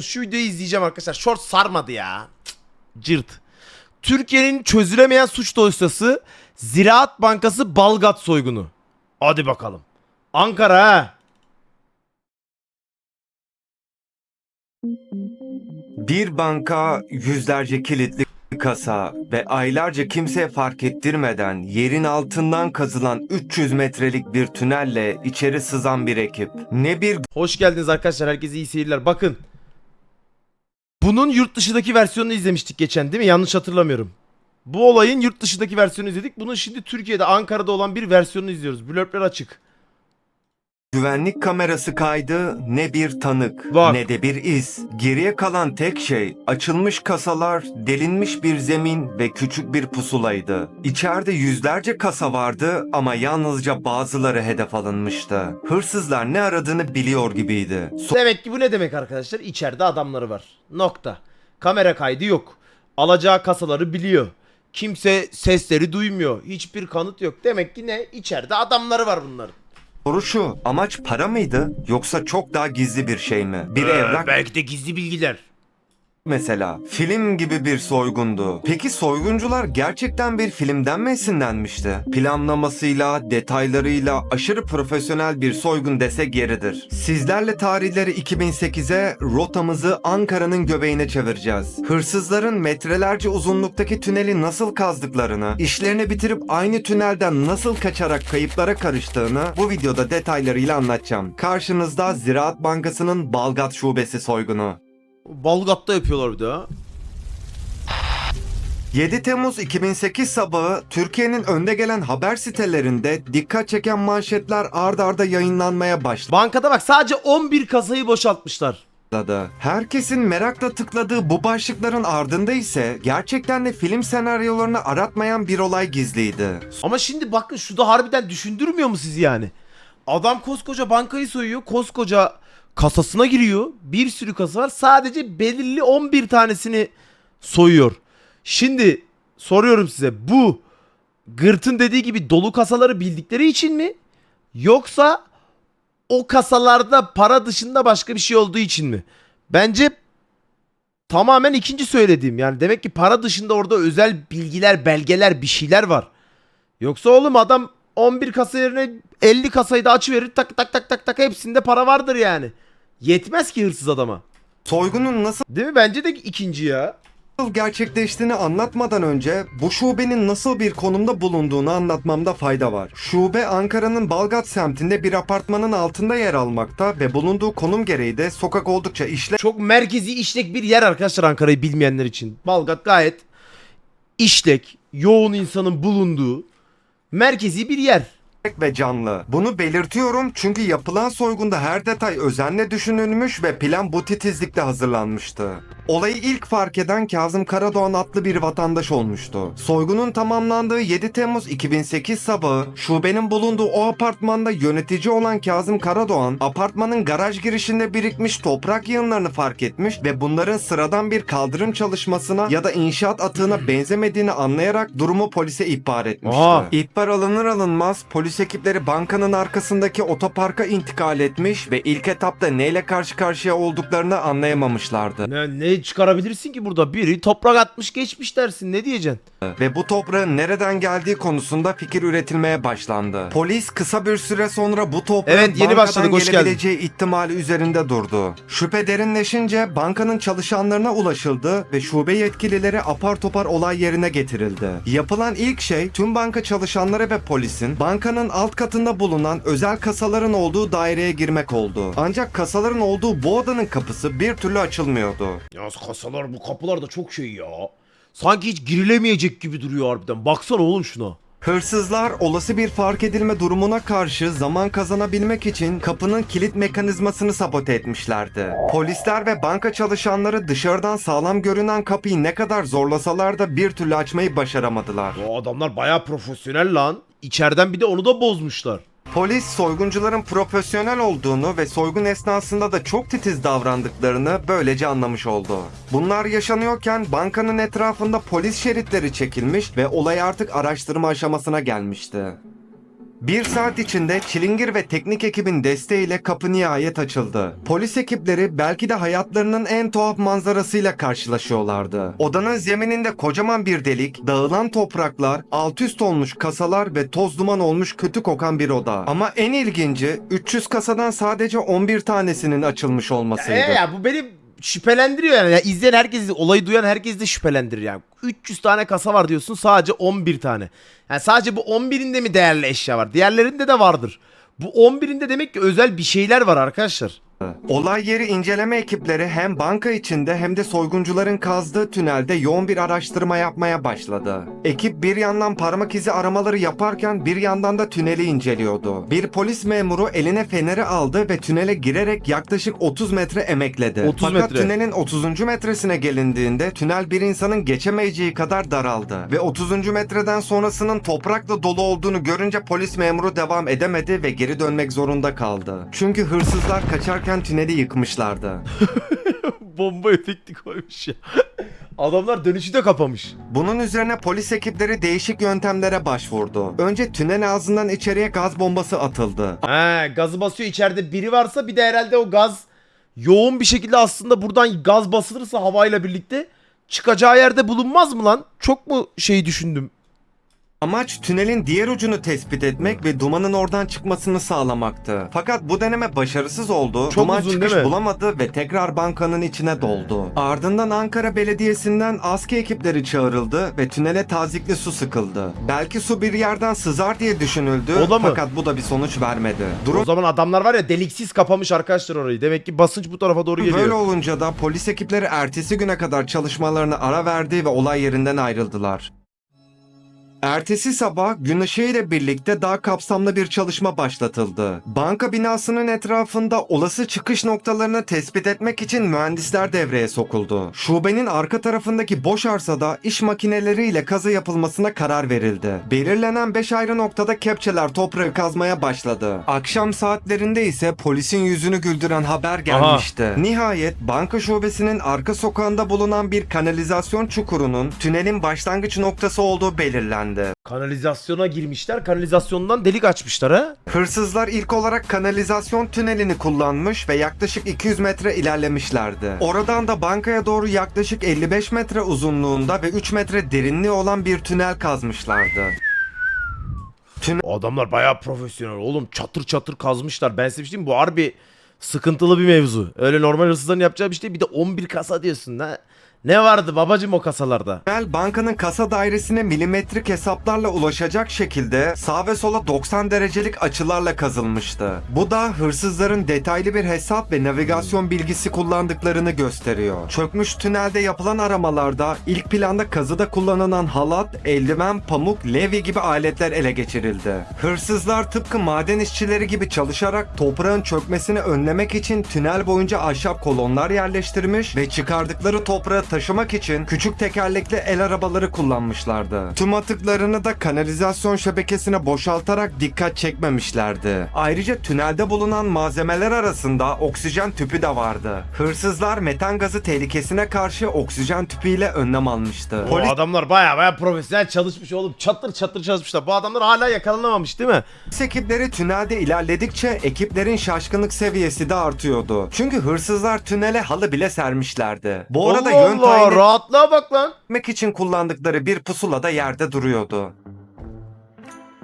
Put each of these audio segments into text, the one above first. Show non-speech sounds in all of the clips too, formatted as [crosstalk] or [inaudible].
Şu videoyu izleyeceğim arkadaşlar. Short sarmadı ya. Cık, Cırt. Türkiye'nin çözülemeyen suç dosyası Ziraat Bankası Balgat soygunu. Hadi bakalım. Ankara ha. Bir banka, yüzlerce kilitli kasa ve aylarca kimseye fark ettirmeden yerin altından kazılan 300 metrelik bir tünelle içeri sızan bir ekip. Ne bir Hoş geldiniz arkadaşlar. Herkese iyi seyirler. Bakın. Bunun yurt dışındaki versiyonunu izlemiştik geçen değil mi? Yanlış hatırlamıyorum. Bu olayın yurt dışındaki versiyonunu izledik. Bunun şimdi Türkiye'de Ankara'da olan bir versiyonunu izliyoruz. Blurpler açık. Güvenlik kamerası kaydı, ne bir tanık, Bak. ne de bir iz. Geriye kalan tek şey açılmış kasalar, delinmiş bir zemin ve küçük bir pusulaydı. İçeride yüzlerce kasa vardı ama yalnızca bazıları hedef alınmıştı. Hırsızlar ne aradığını biliyor gibiydi. Demek ki bu ne demek arkadaşlar? İçeride adamları var. Nokta. Kamera kaydı yok. Alacağı kasaları biliyor. Kimse sesleri duymuyor. Hiçbir kanıt yok. Demek ki ne? İçeride adamları var bunların. Soru şu, amaç para mıydı yoksa çok daha gizli bir şey mi? Bir evrak Belki de gizli bilgiler. Mesela. Film gibi bir soygundu. Peki soyguncular gerçekten bir filmden mi esinlenmişti? Planlamasıyla, detaylarıyla aşırı profesyonel bir soygun desek yeridir. Sizlerle tarihleri 2008'e rotamızı Ankara'nın göbeğine çevireceğiz. Hırsızların metrelerce uzunluktaki tüneli nasıl kazdıklarını, işlerini bitirip aynı tünelden nasıl kaçarak kayıplara karıştığını bu videoda detaylarıyla anlatacağım. Karşınızda Ziraat Bankası'nın Balgat Şubesi soygunu. Balgat'ta yapıyorlar bir de ha. 7 Temmuz 2008 sabahı Türkiye'nin önde gelen haber sitelerinde dikkat çeken manşetler ard arda yayınlanmaya Bankada bak sadece 11 kasayı boşaltmışlar. başladı. Herkesin merakla tıkladığı bu başlıkların ardında ise gerçekten de film senaryolarını aratmayan bir olay gizliydi. Ama şimdi bakın şu da harbiden düşündürmüyor mu sizi yani? Adam koskoca bankayı soyuyor. Koskoca kasasına giriyor. Bir sürü kasa var. Sadece belirli 11 tanesini soyuyor. Şimdi soruyorum size bu Gırt'ın dediği gibi dolu kasaları bildikleri için mi? Yoksa o kasalarda para dışında başka bir şey olduğu için mi? Bence tamamen ikinci söylediğim. Yani demek ki para dışında orada özel bilgiler, belgeler, bir şeyler var. Yoksa oğlum adam 11 kasa yerine 50 kasayı da açıverir tak tak tak tak tak hepsinde para vardır yani. Yetmez ki hırsız adama. Soygunun nasıl Değil mi? Bence de ikinci ya. gerçekleştiğini anlatmadan önce bu şubenin nasıl bir konumda bulunduğunu anlatmamda fayda var. Şube Ankara'nın Balgat semtinde bir apartmanın altında yer almakta ve bulunduğu konum gereği de sokak oldukça işlek Çok merkezi işlek bir yer arkadaşlar Ankara'yı bilmeyenler için. Balgat gayet işlek, yoğun insanın bulunduğu merkezi bir yer. Ve canlı. Bunu belirtiyorum çünkü yapılan soygunda her detay özenle düşünülmüş ve plan bu titizlikle hazırlanmıştı. Olayı ilk fark eden Kazım Karadoğan adlı bir vatandaş olmuştu. Soygunun tamamlandığı 7 Temmuz 2008 sabahı şubenin bulunduğu o apartmanda yönetici olan Kazım Karadoğan apartmanın garaj girişinde birikmiş toprak yığınlarını fark etmiş ve bunların sıradan bir kaldırım çalışmasına ya da inşaat atığına benzemediğini anlayarak durumu polise ihbar etmişti. Aa. İhbar alınır alınmaz polis ekipleri bankanın arkasındaki otoparka intikal etmiş ve ilk etapta neyle karşı karşıya olduklarını anlayamamışlardı. Ne, ne çıkarabilirsin ki burada? Biri toprak atmış geçmiş dersin. Ne diyeceksin? Ve bu toprağın nereden geldiği konusunda fikir üretilmeye başlandı. Polis kısa bir süre sonra bu toprağın Evet, yeni bankadan başladık, hoş geldin. gelebileceği ihtimali üzerinde durdu. Şüphe derinleşince bankanın çalışanlarına ulaşıldı ve şube yetkilileri apar topar olay yerine getirildi. Yapılan ilk şey tüm banka çalışanları ve polisin bankanın alt katında bulunan özel kasaların olduğu daireye girmek oldu. Ancak kasaların olduğu bu odanın kapısı bir türlü açılmıyordu. Ya kasalar bu kapılar da çok şey ya. Sanki hiç girilemeyecek gibi duruyor harbiden. Baksana oğlum şuna. Hırsızlar olası bir fark edilme durumuna karşı zaman kazanabilmek için kapının kilit mekanizmasını sabote etmişlerdi. Polisler ve banka çalışanları dışarıdan sağlam görünen kapıyı ne kadar zorlasalar da bir türlü açmayı başaramadılar. O adamlar bayağı profesyonel lan. İçeriden bir de onu da bozmuşlar. Polis soyguncuların profesyonel olduğunu ve soygun esnasında da çok titiz davrandıklarını böylece anlamış oldu. Bunlar yaşanıyorken bankanın etrafında polis şeritleri çekilmiş ve olay artık araştırma aşamasına gelmişti. Bir saat içinde çilingir ve teknik ekibin desteğiyle kapı nihayet açıldı. Polis ekipleri belki de hayatlarının en tuhaf manzarasıyla karşılaşıyorlardı. Odanın zemininde kocaman bir delik, dağılan topraklar, alt üst olmuş kasalar ve toz duman olmuş kötü kokan bir oda. Ama en ilginci 300 kasadan sadece 11 tanesinin açılmış olmasıydı. E ya bu beni şüphelendiriyor yani. Ya izleyen herkes, olayı duyan herkes de şüphelendirir yani. 300 tane kasa var diyorsun sadece 11 tane. Yani sadece bu 11'inde mi değerli eşya var? Diğerlerinde de vardır. Bu 11'inde demek ki özel bir şeyler var arkadaşlar. Olay yeri inceleme ekipleri hem banka içinde hem de soyguncuların kazdığı tünelde yoğun bir araştırma yapmaya başladı. Ekip bir yandan parmak izi aramaları yaparken bir yandan da tüneli inceliyordu. Bir polis memuru eline feneri aldı ve tünele girerek yaklaşık 30 metre emekledi. 30 Fakat metre. tünelin 30. metresine gelindiğinde tünel bir insanın geçemeyeceği kadar daraldı. Ve 30. metreden sonrasının toprakla dolu olduğunu görünce polis memuru devam edemedi ve geri dönmek zorunda kaldı. Çünkü hırsızlar kaçarken tüneli yıkmışlardı. [laughs] Bomba efekti koymuş ya. Adamlar dönüşü de kapamış. Bunun üzerine polis ekipleri değişik yöntemlere başvurdu. Önce tünel ağzından içeriye gaz bombası atıldı. He gazı basıyor içeride biri varsa bir de herhalde o gaz yoğun bir şekilde aslında buradan gaz basılırsa havayla birlikte çıkacağı yerde bulunmaz mı lan? Çok mu şey düşündüm? Amaç tünelin diğer ucunu tespit etmek ve dumanın oradan çıkmasını sağlamaktı. Fakat bu deneme başarısız oldu. Çok Duman uzun çıkış bulamadı ve tekrar bankanın içine doldu. Ardından Ankara Belediyesi'nden ASKİ ekipleri çağrıldı ve tünele tazikli su sıkıldı. Belki su bir yerden sızar diye düşünüldü O da mı? fakat bu da bir sonuç vermedi. Durum O zaman adamlar var ya deliksiz kapamış arkadaşlar orayı. Demek ki basınç bu tarafa doğru geliyor. Böyle olunca da polis ekipleri ertesi güne kadar çalışmalarını ara verdi ve olay yerinden ayrıldılar. Ertesi sabah gün ışığı ile birlikte daha kapsamlı bir çalışma başlatıldı. Banka binasının etrafında olası çıkış noktalarını tespit etmek için mühendisler devreye sokuldu. Şubenin arka tarafındaki boş arsada iş makineleriyle kazı yapılmasına karar verildi. Belirlenen 5 ayrı noktada kepçeler toprağı kazmaya başladı. Akşam saatlerinde ise polisin yüzünü güldüren haber gelmişti. Nihayet banka şubesinin arka sokağında bulunan bir kanalizasyon çukurunun tünelin başlangıç noktası olduğu belirlendi. Kanalizasyona girmişler. Kanalizasyondan delik açmışlar ha. Hırsızlar ilk olarak kanalizasyon tünelini kullanmış ve yaklaşık 200 metre ilerlemişlerdi. Oradan da bankaya doğru yaklaşık 55 metre uzunluğunda ve 3 metre derinliği olan bir tünel kazmışlardı. O adamlar bayağı profesyonel oğlum. Çatır çatır kazmışlar. Ben size bir şey diyeyim? Bu harbi sıkıntılı bir mevzu. Öyle normal hırsızların yapacağı bir şey değil. Bir de 11 kasa diyorsun ha. Ne vardı babacım o kasalarda? Tünel bankanın kasa dairesine milimetrik hesaplarla ulaşacak şekilde sağ ve sola 90 derecelik açılarla kazılmıştı. Bu da hırsızların detaylı bir hesap ve navigasyon bilgisi kullandıklarını gösteriyor. Çökmüş tünelde yapılan aramalarda ilk planda kazıda kullanılan halat, eldiven, pamuk, levye gibi aletler ele geçirildi. Hırsızlar tıpkı maden işçileri gibi çalışarak toprağın çökmesini önlemek için tünel boyunca ahşap kolonlar yerleştirmiş ve çıkardıkları toprağı taşımak için küçük tekerlekli el arabaları kullanmışlardı. Tüm atıklarını da kanalizasyon şebekesine boşaltarak dikkat çekmemişlerdi. Ayrıca tünelde bulunan malzemeler arasında oksijen tüpü de vardı. Hırsızlar metan gazı tehlikesine karşı oksijen tüpüyle önlem almıştı. O Polis adamlar bayağı bayağı profesyonel çalışmış oğlum. Çatır çatır çalışmışlar. Bu adamlar hala yakalanamamış değil mi? Polis ekipleri tünelde ilerledikçe ekiplerin şaşkınlık seviyesi de artıyordu. Çünkü hırsızlar tünele halı bile sermişlerdi. Bu arada Allah yön Allah tayin rahatlığa bak lan. etmek için kullandıkları bir pusula da yerde duruyordu.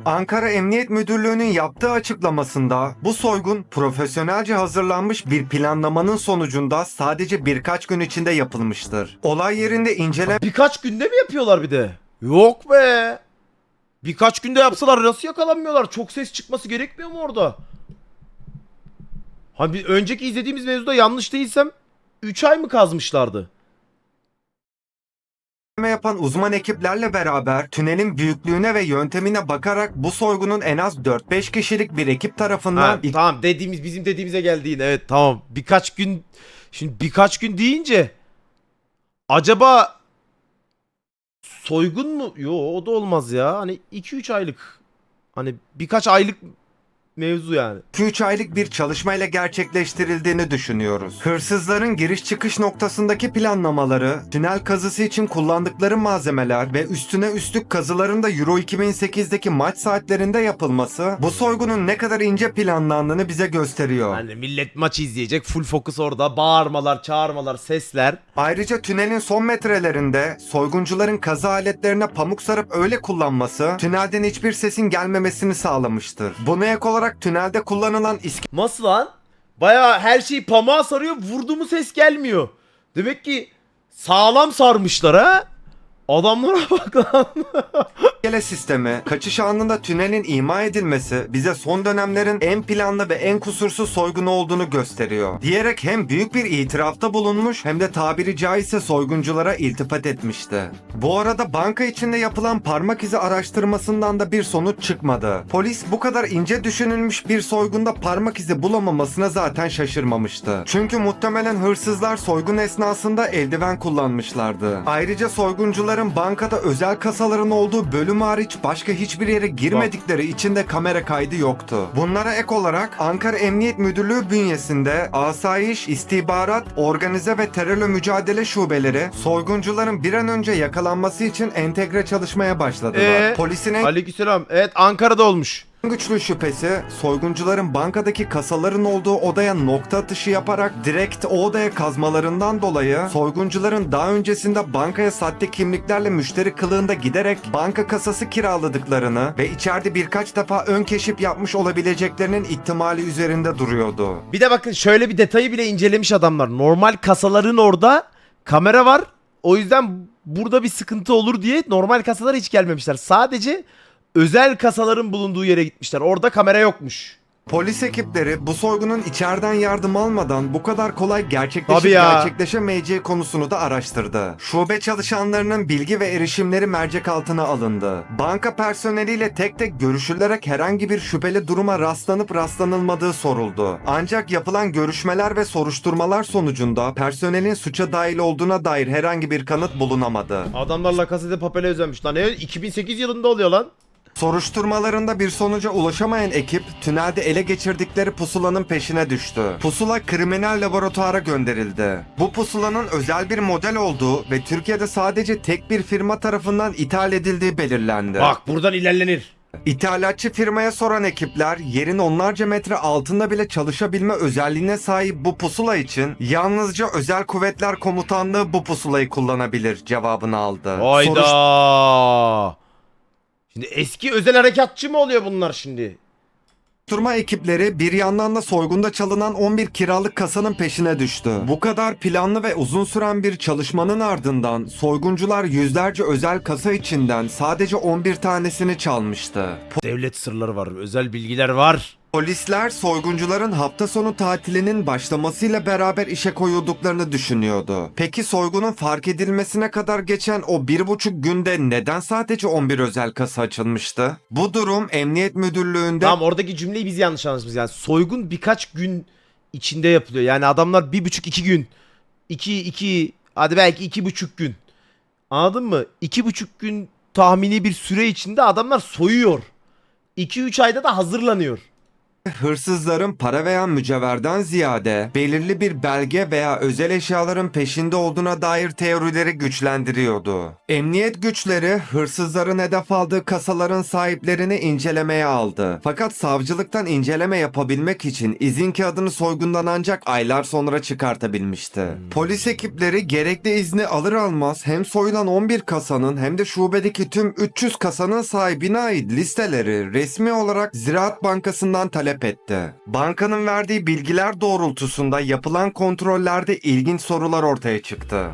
Ankara Emniyet Müdürlüğü'nün yaptığı açıklamasında bu soygun profesyonelce hazırlanmış bir planlamanın sonucunda sadece birkaç gün içinde yapılmıştır. Olay yerinde inceleme Birkaç günde mi yapıyorlar bir de? Yok be. Birkaç günde yapsalar nasıl yakalanmıyorlar? Çok ses çıkması gerekmiyor mu orada? Hani bir önceki izlediğimiz mevzuda yanlış değilsem 3 ay mı kazmışlardı? Yapan uzman ekiplerle beraber tünelin büyüklüğüne ve yöntemine bakarak bu soygunun en az 4-5 kişilik bir ekip tarafından Ha, tamam dediğimiz bizim dediğimize geldi yine. Evet tamam. Birkaç gün şimdi birkaç gün deyince acaba soygun mu? Yo o da olmaz ya. Hani 2-3 aylık. Hani birkaç aylık mevzu yani. 2-3 aylık bir çalışmayla gerçekleştirildiğini düşünüyoruz. Hırsızların giriş çıkış noktasındaki planlamaları, tünel kazısı için kullandıkları malzemeler ve üstüne üstlük kazıların da Euro 2008'deki maç saatlerinde yapılması bu soygunun ne kadar ince planlandığını bize gösteriyor. Hani millet maç izleyecek full fokus orada bağırmalar çağırmalar sesler. Ayrıca tünelin son metrelerinde soyguncuların kazı aletlerine pamuk sarıp öyle kullanması tünelden hiçbir sesin gelmemesini sağlamıştır. Buna ek olarak tünelde kullanılan Nasıl lan? Baya her şeyi pamuğa sarıyor vurdu mu ses gelmiyor. Demek ki sağlam sarmışlar ha. Adamlara [laughs] bak lan. İskele sistemi, kaçış anında tünelin ima edilmesi bize son dönemlerin en planlı ve en kusursuz soygunu olduğunu gösteriyor. Diyerek hem büyük bir itirafta bulunmuş hem de tabiri caizse soygunculara iltifat etmişti. Bu arada banka içinde yapılan parmak izi araştırmasından da bir sonuç çıkmadı. Polis bu kadar ince düşünülmüş bir soygunda parmak izi bulamamasına zaten şaşırmamıştı. Çünkü muhtemelen hırsızlar soygun esnasında eldiven kullanmışlardı. Ayrıca soyguncuların bankada özel kasaların olduğu bölüm hariç başka hiçbir yere girmedikleri için de kamera kaydı yoktu. Bunlara ek olarak Ankara Emniyet Müdürlüğü bünyesinde asayiş, istihbarat, organize ve terörle mücadele şubeleri soyguncuların bir an önce yakalanması için entegre çalışmaya başladılar. Ee? Polisin en Aleykümselam. Evet Ankara'da olmuş. Güçlü şüphesi soyguncuların bankadaki kasaların olduğu odaya nokta atışı yaparak direkt o odaya kazmalarından dolayı soyguncuların daha öncesinde bankaya sahte kimliklerle müşteri kılığında giderek banka kasası kiraladıklarını ve içeride birkaç defa ön keşif yapmış olabileceklerinin ihtimali üzerinde duruyordu. Bir de bakın şöyle bir detayı bile incelemiş adamlar. Normal kasaların orada kamera var. O yüzden burada bir sıkıntı olur diye normal kasalara hiç gelmemişler. Sadece özel kasaların bulunduğu yere gitmişler. Orada kamera yokmuş. Polis ekipleri bu soygunun içeriden yardım almadan bu kadar kolay gerçekleşip Tabii ya. gerçekleşemeyeceği konusunu da araştırdı. Şube çalışanlarının bilgi ve erişimleri mercek altına alındı. Banka personeliyle tek tek görüşülerek herhangi bir şüpheli duruma rastlanıp rastlanılmadığı soruldu. Ancak yapılan görüşmeler ve soruşturmalar sonucunda personelin suça dahil olduğuna dair herhangi bir kanıt bulunamadı. Adamlar La Casa de Papel'e özenmiş. Lan ne 2008 yılında oluyor lan. Soruşturmalarında bir sonuca ulaşamayan ekip tünelde ele geçirdikleri pusulanın peşine düştü. Pusula kriminal laboratuvara gönderildi. Bu pusulanın özel bir model olduğu ve Türkiye'de sadece tek bir firma tarafından ithal edildiği belirlendi. Bak buradan ilerlenir. İthalatçı firmaya soran ekipler yerin onlarca metre altında bile çalışabilme özelliğine sahip bu pusula için yalnızca Özel Kuvvetler Komutanlığı bu pusulayı kullanabilir cevabını aldı. Soruş- Hayda. Şimdi eski özel harekatçı mı oluyor bunlar şimdi? Soruşturma ekipleri bir yandan da soygunda çalınan 11 kiralık kasanın peşine düştü. Bu kadar planlı ve uzun süren bir çalışmanın ardından soyguncular yüzlerce özel kasa içinden sadece 11 tanesini çalmıştı. Devlet sırları var, özel bilgiler var. Polisler soyguncuların hafta sonu tatilinin başlamasıyla beraber işe koyulduklarını düşünüyordu. Peki soygunun fark edilmesine kadar geçen o bir buçuk günde neden sadece 11 özel kasa açılmıştı? Bu durum Emniyet Müdürlüğü'nde Tamam oradaki cümleyi biz yanlış anlamışız. Yani soygun birkaç gün içinde yapılıyor. Yani adamlar bir buçuk iki gün. iki iki hadi belki iki buçuk gün. Anladın mı? İki buçuk gün tahmini bir süre içinde adamlar soyuyor. 2-3 ayda da hazırlanıyor. Hırsızların para veya mücevherden ziyade belirli bir belge veya özel eşyaların peşinde olduğuna dair teorileri güçlendiriyordu. Emniyet güçleri hırsızların hedef aldığı kasaların sahiplerini incelemeye aldı. Fakat savcılıktan inceleme yapabilmek için izin kağıdını soygundan ancak aylar sonra çıkartabilmişti. Polis ekipleri gerekli izni alır almaz hem soyulan 11 kasanın hem de şubedeki tüm 300 kasanın sahibine ait listeleri resmi olarak Ziraat Bankası'ndan talep etti. Bankanın verdiği bilgiler doğrultusunda yapılan kontrollerde ilginç sorular ortaya çıktı.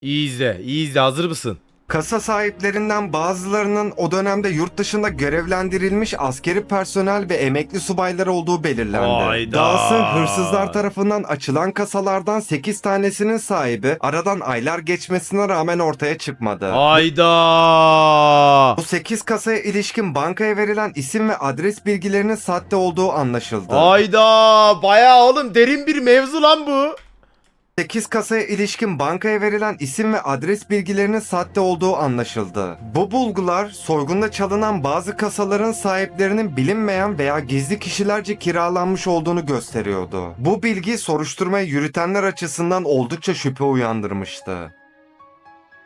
İyi izle, iyi izle. Hazır mısın? Kasa sahiplerinden bazılarının o dönemde yurt dışında görevlendirilmiş askeri personel ve emekli subaylar olduğu belirlendi. Hayda. Dahası hırsızlar tarafından açılan kasalardan 8 tanesinin sahibi aradan aylar geçmesine rağmen ortaya çıkmadı. Hayda. Bu 8 kasaya ilişkin bankaya verilen isim ve adres bilgilerinin sahte olduğu anlaşıldı. Hayda. Bayağı oğlum derin bir mevzu lan bu. 8 kasaya ilişkin bankaya verilen isim ve adres bilgilerinin sahte olduğu anlaşıldı. Bu bulgular soygunda çalınan bazı kasaların sahiplerinin bilinmeyen veya gizli kişilerce kiralanmış olduğunu gösteriyordu. Bu bilgi soruşturmayı yürütenler açısından oldukça şüphe uyandırmıştı.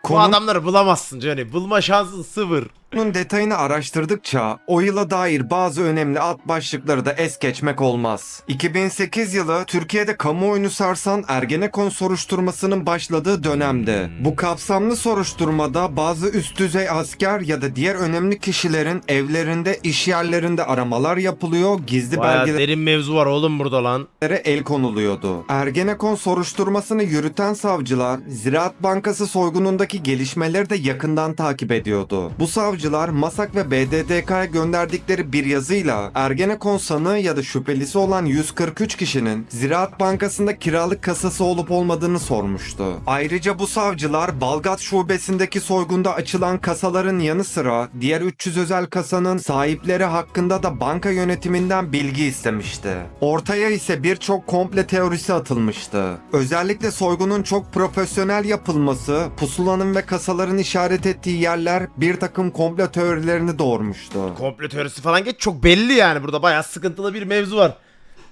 Bu adamları bulamazsın Johnny. Bulma şansın sıfır. Detayını araştırdıkça o yıla dair bazı önemli alt başlıkları da es geçmek olmaz. 2008 yılı Türkiye'de kamuoyunu sarsan Ergenekon soruşturmasının başladığı dönemde. Bu kapsamlı soruşturmada bazı üst düzey asker ya da diğer önemli kişilerin evlerinde, iş yerlerinde aramalar yapılıyor, gizli Baya belgelere derin mevzu var oğlum burada lan. el konuluyordu. Ergenekon soruşturmasını yürüten savcılar Ziraat Bankası soygunundaki gelişmeleri de yakından takip ediyordu. Bu savcılar MASAK ve BDDK'ya gönderdikleri bir yazıyla Ergenekon sanığı ya da şüphelisi olan 143 kişinin Ziraat Bankası'nda kiralık kasası olup olmadığını sormuştu. Ayrıca bu savcılar Balgat şubesindeki soygunda açılan kasaların yanı sıra diğer 300 özel kasanın sahipleri hakkında da banka yönetiminden bilgi istemişti. Ortaya ise birçok komple teorisi atılmıştı. Özellikle soygunun çok profesyonel yapılması, pusulanın ve kasaların işaret ettiği yerler bir takım komple teorilerini doğurmuştu. Komplo teorisi falan geç çok belli yani burada baya sıkıntılı bir mevzu var.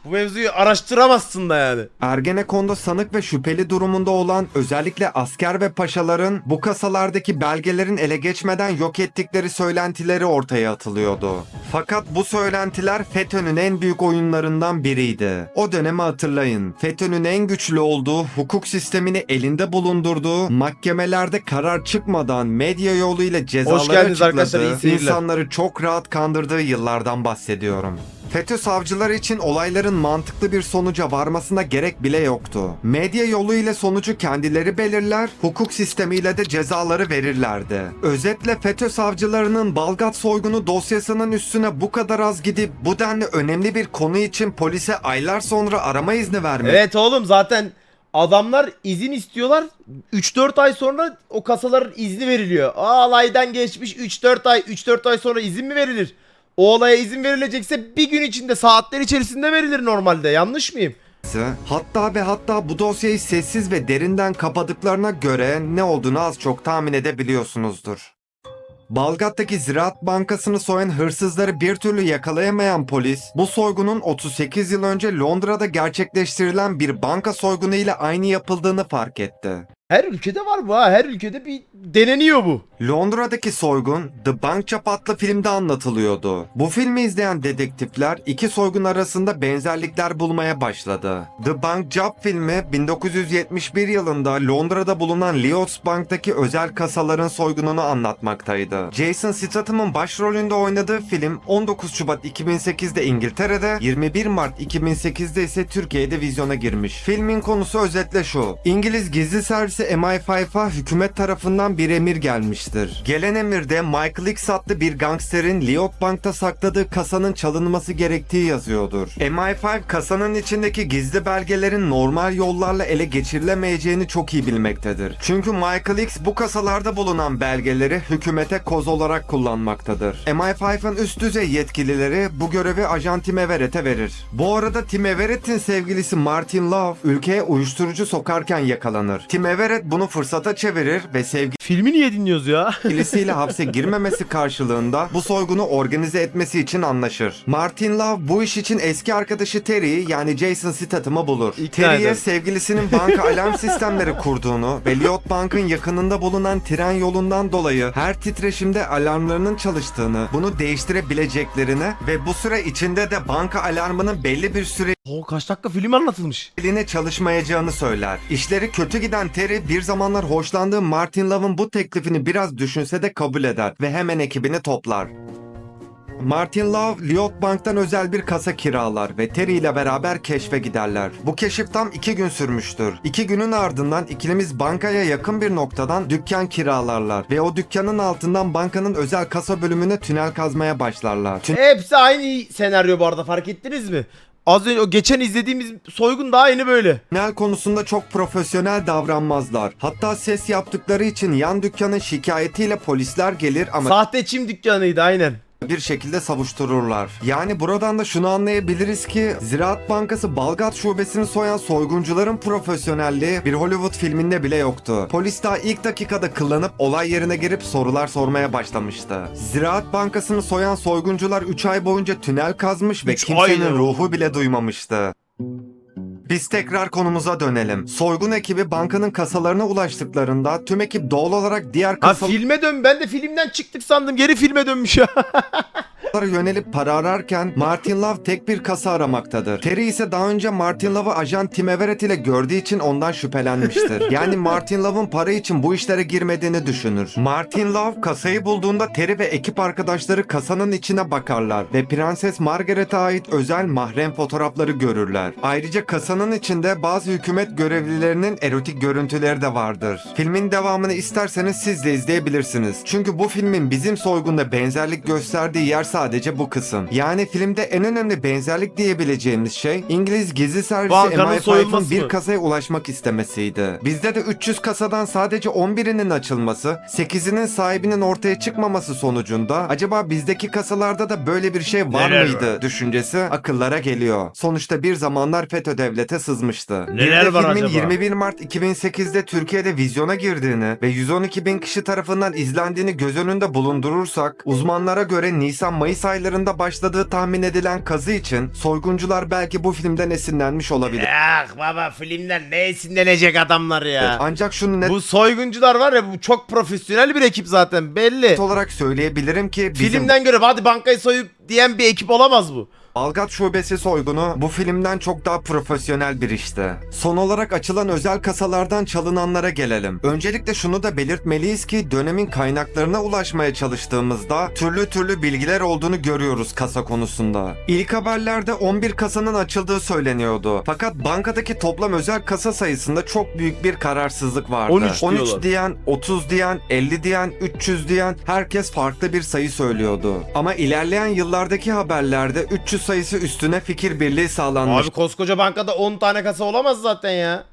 Bu mevzuyu araştıramazsın da yani. Ergenekon'da sanık ve şüpheli durumunda olan özellikle asker ve paşaların bu kasalardaki belgelerin ele geçmeden yok ettikleri söylentileri ortaya atılıyordu. Fakat bu söylentiler FETÖ'nün en büyük oyunlarından biriydi. O dönemi hatırlayın. FETÖ'nün en güçlü olduğu, hukuk sistemini elinde bulundurduğu, mahkemelerde karar çıkmadan medya yoluyla cezaları açıkladığı, insanları çok rahat kandırdığı yıllardan bahsediyorum. FETÖ savcıları için olayların mantıklı bir sonuca varmasına gerek bile yoktu. Medya yoluyla sonucu kendileri belirler, hukuk sistemiyle de cezaları verirlerdi. Özetle FETÖ savcılarının Balgat soygunu dosyasının üstüne bu kadar az gidip bu denli önemli bir konu için polise aylar sonra arama izni vermek Evet oğlum zaten adamlar izin istiyorlar. 3-4 ay sonra o kasaların izni veriliyor. Aa alaydan geçmiş 3-4 ay 3-4 ay sonra izin mi verilir? O olaya izin verilecekse bir gün içinde saatler içerisinde verilir normalde yanlış mıyım? Hatta ve hatta bu dosyayı sessiz ve derinden kapadıklarına göre ne olduğunu az çok tahmin edebiliyorsunuzdur. Balgat'taki Ziraat Bankası'nı soyan hırsızları bir türlü yakalayamayan polis, bu soygunun 38 yıl önce Londra'da gerçekleştirilen bir banka soygunu ile aynı yapıldığını fark etti. Her ülkede var bu ha her ülkede bir deneniyor bu. Londra'daki soygun The Bank Chop adlı filmde anlatılıyordu. Bu filmi izleyen dedektifler iki soygun arasında benzerlikler bulmaya başladı. The Bank Job filmi 1971 yılında Londra'da bulunan Lloyds Bank'taki özel kasaların soygununu anlatmaktaydı. Jason Statham'ın başrolünde oynadığı film 19 Şubat 2008'de İngiltere'de, 21 Mart 2008'de ise Türkiye'de vizyona girmiş. Filmin konusu özetle şu. İngiliz gizli servisi MI5'a hükümet tarafından bir emir gelmiştir. Gelen emirde Michael X adlı bir gangsterin Lloyd Bank'ta sakladığı kasanın çalınması gerektiği yazıyordur. MI5 kasanın içindeki gizli belgelerin normal yollarla ele geçirilemeyeceğini çok iyi bilmektedir. Çünkü Michael X bu kasalarda bulunan belgeleri hükümete koz olarak kullanmaktadır. MI5'ın üst düzey yetkilileri bu görevi ajan Tim Everett'e verir. Bu arada Tim Everett'in sevgilisi Martin Love ülkeye uyuşturucu sokarken yakalanır. Tim Everett bunu fırsata çevirir ve Filmi niye dinliyoruz ya? [laughs] sevgilisiyle hapse girmemesi karşılığında bu soygunu organize etmesi için anlaşır. Martin Love bu iş için eski arkadaşı Terry yani Jason Statham'ı bulur. İkna Terry'e eder. sevgilisinin banka alarm [laughs] sistemleri kurduğunu ve Lyot Bank'ın yakınında bulunan tren yolundan dolayı her titreşimde alarmlarının çalıştığını, bunu değiştirebileceklerini ve bu süre içinde de banka alarmının belli bir süre O kaç dakika film anlatılmış. eline çalışmayacağını söyler. İşleri kötü giden Terry bir zamanlar hoşlandığı Martin Love'ın bu teklifini biraz düşünse de kabul eder ve hemen ekibini toplar. Martin Love, Lyot Bank'tan özel bir kasa kiralar ve Terry ile beraber keşfe giderler. Bu keşif tam iki gün sürmüştür. İki günün ardından ikilimiz bankaya yakın bir noktadan dükkan kiralarlar ve o dükkanın altından bankanın özel kasa bölümüne tünel kazmaya başlarlar. Hepsi aynı senaryo bu arada fark ettiniz mi? Az önce o geçen izlediğimiz soygun daha yeni böyle. Tünel konusunda çok profesyonel davranmazlar. Hatta ses yaptıkları için yan dükkanın şikayetiyle polisler gelir ama Sahte çim dükkanıydı aynen. Bir şekilde savuştururlar. Yani buradan da şunu anlayabiliriz ki Ziraat Bankası Balgat şubesini soyan soyguncuların profesyonelliği bir Hollywood filminde bile yoktu. Polis daha ilk dakikada kıllanıp olay yerine girip sorular sormaya başlamıştı. Ziraat Bankası'nı soyan soyguncular 3 ay boyunca tünel kazmış ve kimsenin ruhu bile duymamıştı. Biz tekrar konumuza dönelim. Soygun ekibi bankanın kasalarına ulaştıklarında tüm ekip doğal olarak diğer Ha kasalara filme dön. Ben de filmden çıktık sandım. Geri filme dönmüş [laughs] ya. yönelip para ararken Martin Love tek bir kasa aramaktadır. Terry ise daha önce Martin Love'ı ajan Tim Everett ile gördüğü için ondan şüphelenmiştir. [laughs] yani Martin Love'ın para için bu işlere girmediğini düşünür. Martin Love kasayı bulduğunda Terry ve ekip arkadaşları kasanın içine bakarlar ve Prenses Margaret'e ait özel mahrem fotoğrafları görürler. Ayrıca kasanın içinde bazı hükümet görevlilerinin erotik görüntüleri de vardır. Filmin devamını isterseniz siz de izleyebilirsiniz. Çünkü bu filmin bizim soygunda benzerlik gösterdiği yer sadece bu kısım. Yani filmde en önemli benzerlik diyebileceğimiz şey İngiliz gizli servisi Bankanın MI5'ın soyulması bir mı? kasaya ulaşmak istemesiydi. Bizde de 300 kasadan sadece 11'inin açılması, 8'inin sahibinin ortaya çıkmaması sonucunda acaba bizdeki kasalarda da böyle bir şey var Neler mıydı düşüncesi akıllara geliyor. Sonuçta bir zamanlar FETÖ devlete sızmıştı. Neler Bir de var filmin acaba? 21 Mart 2008'de Türkiye'de vizyona girdiğini ve 112 bin kişi tarafından izlendiğini göz önünde bulundurursak, uzmanlara göre Nisan-Mayıs aylarında başladığı tahmin edilen kazı için soyguncular belki bu filmden esinlenmiş olabilir. Yak baba filmden ne esinlenecek adamlar ya. Ancak şunu net Bu soyguncular var ya bu çok profesyonel bir ekip zaten belli. olarak söyleyebilirim ki bizim Filmden göre hadi bankayı soyup diyen bir ekip olamaz bu. Balgat Şubesi soygunu bu filmden çok daha profesyonel bir işti. Son olarak açılan özel kasalardan çalınanlara gelelim. Öncelikle şunu da belirtmeliyiz ki dönemin kaynaklarına ulaşmaya çalıştığımızda türlü türlü bilgiler olduğunu görüyoruz kasa konusunda. İlk haberlerde 11 kasanın açıldığı söyleniyordu. Fakat bankadaki toplam özel kasa sayısında çok büyük bir kararsızlık vardı. 13 diyorlar. diyen, 30 diyen, 50 diyen, 300 diyen herkes farklı bir sayı söylüyordu. Ama ilerleyen yıllardaki haberlerde 300 sayısı üstüne fikir birliği sağlanmıştı. Abi koskoca bankada 10 tane kasa olamaz zaten ya.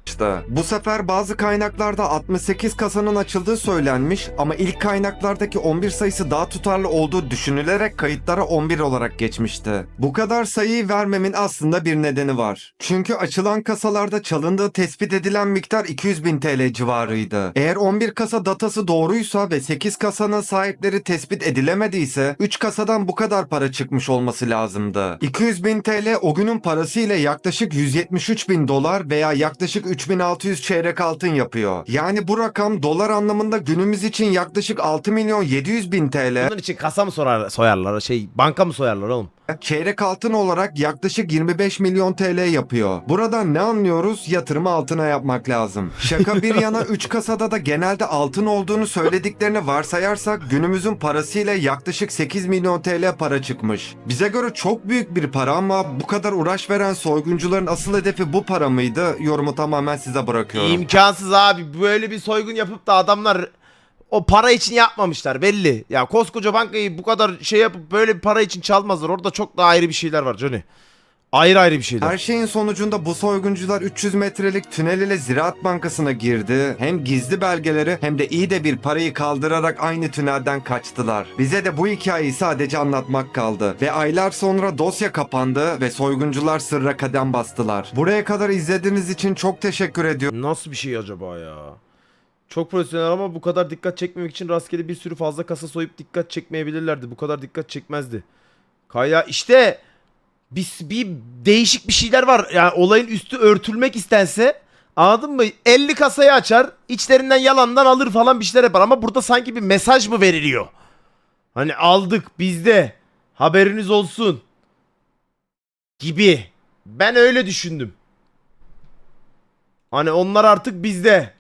Bu sefer bazı kaynaklarda 68 kasanın açıldığı söylenmiş ama ilk kaynaklardaki 11 sayısı daha tutarlı olduğu düşünülerek kayıtlara 11 olarak geçmişti. Bu kadar sayıyı vermemin aslında bir nedeni var. Çünkü açılan kasalarda çalındığı tespit edilen miktar 200 bin TL civarıydı. Eğer 11 kasa datası doğruysa ve 8 kasanın sahipleri tespit edilemediyse 3 kasadan bu kadar para çıkmış olması lazımdı. 200 bin TL o günün parası ile yaklaşık 173 bin dolar veya yaklaşık 3600 çeyrek altın yapıyor. Yani bu rakam dolar anlamında günümüz için yaklaşık 6 milyon 700 bin TL. Bunun için kasa mı sorar, soyarlar şey banka mı soyarlar oğlum? Çeyrek altın olarak yaklaşık 25 milyon TL yapıyor. Buradan ne anlıyoruz? Yatırımı altına yapmak lazım. Şaka bir [laughs] yana 3 kasada da genelde altın olduğunu söylediklerini varsayarsak günümüzün parasıyla yaklaşık 8 milyon TL para çıkmış. Bize göre çok büyük bir para ama bu kadar uğraş veren soyguncuların asıl hedefi bu para mıydı? Yorumu tamamen size bırakıyorum. İmkansız abi böyle bir soygun yapıp da adamlar o para için yapmamışlar belli. Ya koskoca bankayı bu kadar şey yapıp böyle bir para için çalmazlar. Orada çok daha ayrı bir şeyler var Johnny. Ayrı ayrı bir şeyler. Her şeyin sonucunda bu soyguncular 300 metrelik tünel ile Ziraat Bankası'na girdi. Hem gizli belgeleri hem de iyi de bir parayı kaldırarak aynı tünelden kaçtılar. Bize de bu hikayeyi sadece anlatmak kaldı. Ve aylar sonra dosya kapandı ve soyguncular sırra kadem bastılar. Buraya kadar izlediğiniz için çok teşekkür ediyorum. Nasıl bir şey acaba ya? Çok profesyonel ama bu kadar dikkat çekmemek için rastgele bir sürü fazla kasa soyup dikkat çekmeyebilirlerdi. Bu kadar dikkat çekmezdi. Kaya işte bir, bir değişik bir şeyler var. Yani olayın üstü örtülmek istense anladın mı? 50 kasayı açar, içlerinden yalandan alır falan bir şeyler yapar ama burada sanki bir mesaj mı veriliyor? Hani aldık bizde. Haberiniz olsun. Gibi. Ben öyle düşündüm. Hani onlar artık bizde.